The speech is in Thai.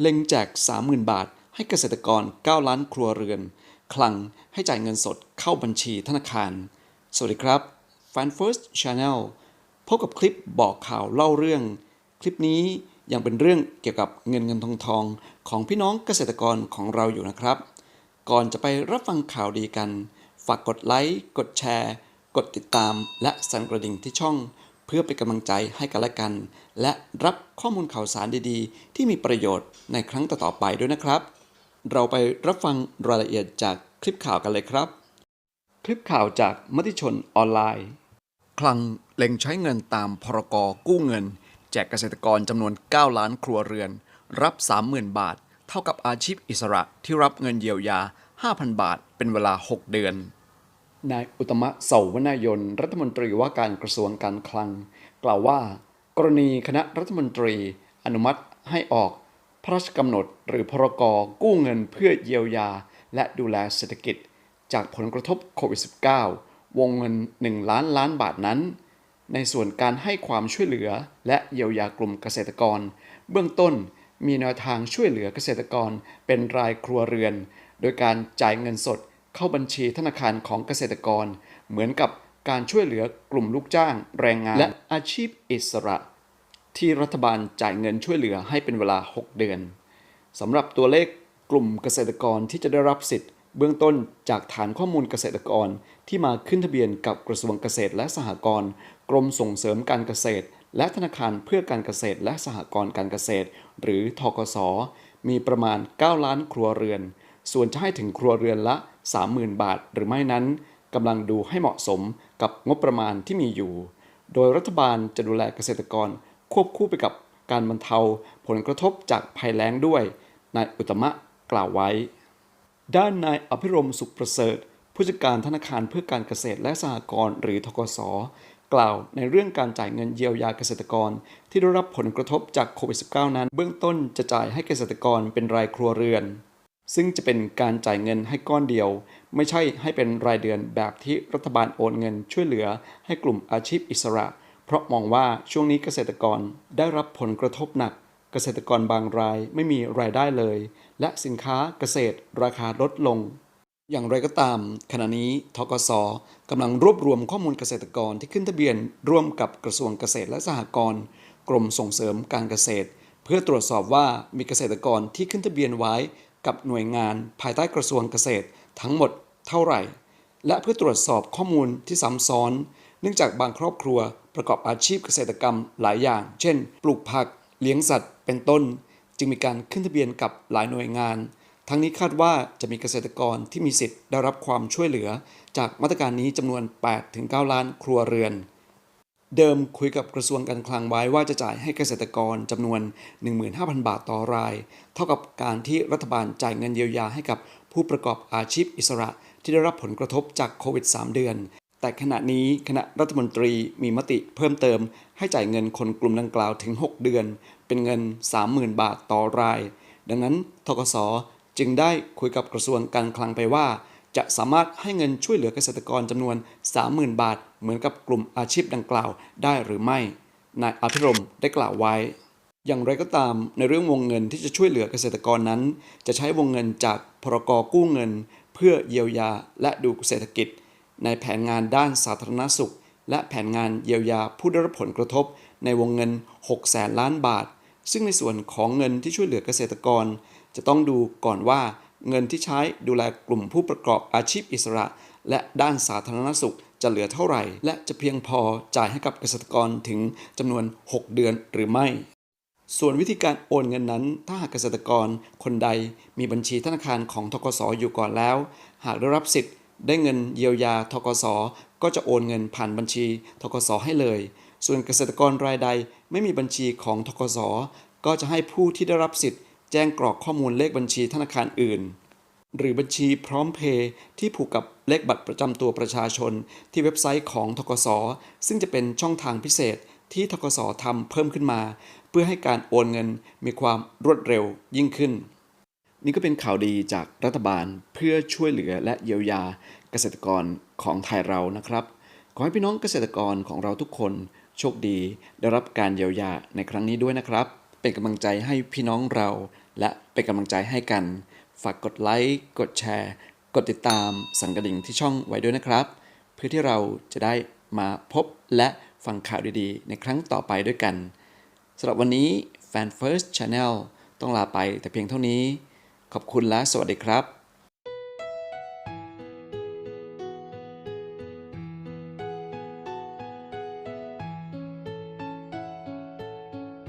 เล็งแจก 30,000 บาท ให้เกษตรกร 9 ล้านครัวเรือน คลังให้จ่ายเงินสดเข้าบัญชีธนาคาร สวัสดีครับ Fan First Channel พบกับคลิปบอกข่าวเล่าเรื่อง คลิปนี้ยังเป็นเรื่องเกี่ยวกับเงินเงินทองทองของพี่น้องเกษตรกรของเราอยู่นะครับ ก่อนจะไปรับฟังข่าวดีกัน ฝากกดไลค์ กดแชร์ กดติดตาม และสั่นกระดิ่งที่ช่อง เพื่อเป็นกำลังใจให้กันและกัน และรับข้อมูลข่าวสารดีๆ ที่มีประโยชน์ในครั้งต่อๆไปด้วยนะครับ เราไปรับฟังรายละเอียดจากคลิปข่าวกันเลยครับ คลิปข่าวจากมติชนออนไลน์ คลังเล็งใช้เงินตามพรกกู้เงิน แจกเกษตรกรจำนวน 9 ล้านครัวเรือน รับ 30,000 บาท เท่ากับอาชีพอิสระที่รับเงินเยียวยา 5,000 บาท เป็นเวลา 6 เดือน นายอุตมะเสาวนายน รัฐมนตรีว่าการกระทรวงการคลัง กล่าวว่า กรณีคณะรัฐมนตรีอนุมัติให้ออก พระราชกำหนดหรือพรกกู้เงินเพื่อเยียวยา และดูแลเศรษฐกิจ จากผลกระทบโควิด -19 วงเงิน 1 ล้านล้านบาทนั้น ในส่วนการให้ความช่วยเหลือและเยียวยากลุ่มเกษตรกร เบื้องต้นมีแนวทางช่วยเหลือเกษตรกรเป็นรายครัวเรือน โดยการจ่ายเงินสด เข้าบัญชีธนาคารของเกษตรกร เหมือนกับการช่วยเหลือกลุ่มลูกจ้าง แรงงาน และอาชีพอิสระ ที่รัฐบาลจ่ายเงินช่วยเหลือให้เป็นเวลา 6 เดือนสำหรับตัวเลขกลุ่มเกษตรกรที่จะได้รับสิทธิ์ เบื้องต้นจากฐานข้อมูลเกษตรกรที่มาขึ้นทะเบียนกับกระทรวงเกษตรและสหกรณ์กรมส่งเสริมการเกษตร และธนาคารเพื่อการเกษตรและสหกรณ์การเกษตร หรือทกส มีประมาณ 9 ล้านครัวเรือน ส่วนจะให้ถึงครัวเรือนละ 30,000 บาทหรือไม่นั้นกำลังดูให้เหมาะสมกับงบประมาณที่มีอยู่ โดยรัฐบาลจะดูแลเกษตรกรควบคู่ไปกับการบรรเทาผลกระทบจากภัยแล้งด้วย นายอุตมะกล่าวไว้ ด้านนายอภิรมสุขประเสริฐ ผู้จัดการธนาคารเพื่อการเกษตรและสหกรณ์หรือทกสกล่าวในเรื่องการจ่ายเงินเยียวยาเกษตรกร ที่ได้รับผลกระทบจากโควิด -19 นั้น เบื้องต้นจะจ่ายให้เกษตรกรเป็นรายครัวเรือน ซึ่งจะเป็นการจ่ายเงินให้ก้อนเดียว ไม่ใช่ให้เป็นรายเดือนแบบที่รัฐบาลโอนเงินช่วยเหลือให้กลุ่มอาชีพอิสระ เพราะมองว่าช่วงนี้เกษตรกรได้รับผลกระทบหนัก เกษตรกรบางรายไม่มีรายได้เลย และสินค้าเกษตรราคาลดลง อย่างไรก็ตาม ขณะนี้ทกสกำลังรวบรวมข้อมูลเกษตรกรที่ขึ้นทะเบียนร่วมกับกระทรวงเกษตรและสหกรณ์กรมส่งเสริมการเกษตร เพื่อตรวจสอบว่ามีเกษตรกรที่ขึ้นทะเบียนไว้กับหน่วยงานภายใต้กระทรวงเกษตรทั้งหมดเท่าไหร่ และเพื่อตรวจสอบข้อมูลที่ซ้ำซ้อน เนื่องจากบางครอบครัวประกอบอาชีพเกษตรกรรมหลายอย่าง เช่น ปลูกผัก เลี้ยงสัตว์ เป็นต้น จึงมีการขึ้นทะเบียนกับหลายหน่วยงาน ทั้งนี้คาดว่าจะมีเกษตรกรที่มีสิทธิ์ได้รับความช่วยเหลือ จากมาตรการนี้จำนวน 8-9 ล้านครัวเรือน เดิมคุยกับกระทรวงการคลังไว้ว่าจะจ่ายให้เกษตรกรจำนวน 15,000 บาทต่อราย เท่ากับการที่รัฐบาลจ่ายเงินเยียวยาให้กับผู้ประกอบอาชีพอิสระที่ได้รับผลกระทบจากโควิด 3 เดือน แต่ขณะนี้คณะรัฐมนตรีมีมติเพิ่มเติม ให้จ่ายเงินคนกลุ่มดังกล่าวถึง 6 เดือน เป็นเงิน 30,000 บาทต่อราย ดังนั้นทกสจึงได้คุยกับกระทรวงการคลังไปว่า จะสามารถให้เงินช่วยเหลือเกษตรกรจำนวน 30,000 บาท เหมือนกับกลุ่มอาชีพดังกล่าวได้หรือไม่ นายอภิรมได้กล่าวไว้ อย่างไรก็ตามในเรื่องวงเงินที่จะช่วยเหลือเกษตรกรนั้น จะใช้วงเงินจากพรกกู้เงิน เพื่อเยียวยาและดูเศรษฐกิจ ในแผนงานด้านสาธารณสุข และแผนงานเยียวยาผู้ได้รับผลกระทบ ในวงเงิน 6 แสนล้านบาท ซึ่งในส่วนของเงินที่ช่วยเหลือเกษตรกร จะต้องดูก่อนว่าเงินที่ใช้ดูแลกลุ่มผู้ประกอบอาชีพอิสระ และด้านสาธารณสุขจะเหลือเท่าไหร่ และจะเพียงพอจ่ายให้กับเกษตรกรถึงจำนวน 6 เดือนหรือไม่ ส่วนวิธีการโอนเงินนั้น ถ้าหากเกษตรกรคนใดมีบัญชีธนาคารของทกสอยู่ก่อนแล้ว หากได้รับสิทธิ์ได้เงินเยียวยาทกสก็จะโอนเงินผ่านบัญชีทกสให้เลย ส่วนเกษตรกรรายใดไม่มีบัญชีของทกสก็จะให้ผู้ที่ได้รับสิทธิ์ แจ้งกรอกข้อมูลเลขบัญชีธนาคารอื่น หรือบัญชีพร้อมเพย์ที่ผูกกับเลขบัตรประจำตัวประชาชน ที่เว็บไซต์ของทกสซึ่งจะเป็นช่องทางพิเศษที่ทกสทำเพิ่มขึ้นมา เพื่อให้การโอนเงินมีความรวดเร็วยิ่งขึ้น นี่ก็เป็นข่าวดีจากรัฐบาลเพื่อช่วยเหลือและเยียวยาเกษตรกรของไทยเรานะครับ ขอให้พี่น้องเกษตรกรของเราทุกคนโชคดีได้รับการเยียวยาในครั้งนี้ด้วยนะครับ เป็นกำลังใจให้พี่น้องเรา และเป็นกำลังใจให้กัน ฝากกดไลค์ กดแชร์ กดติดตามสั่งกระดิ่งที่ช่องไว้ด้วยนะครับ เพื่อที่เราจะได้มาพบและฟังข่าวดีๆ ในครั้งต่อไปด้วยกันสำหรับวันนี้ Fan First Channel ต้องลาไปแต่เพียงเท่านี้ ขอบคุณและสวัสดีครับ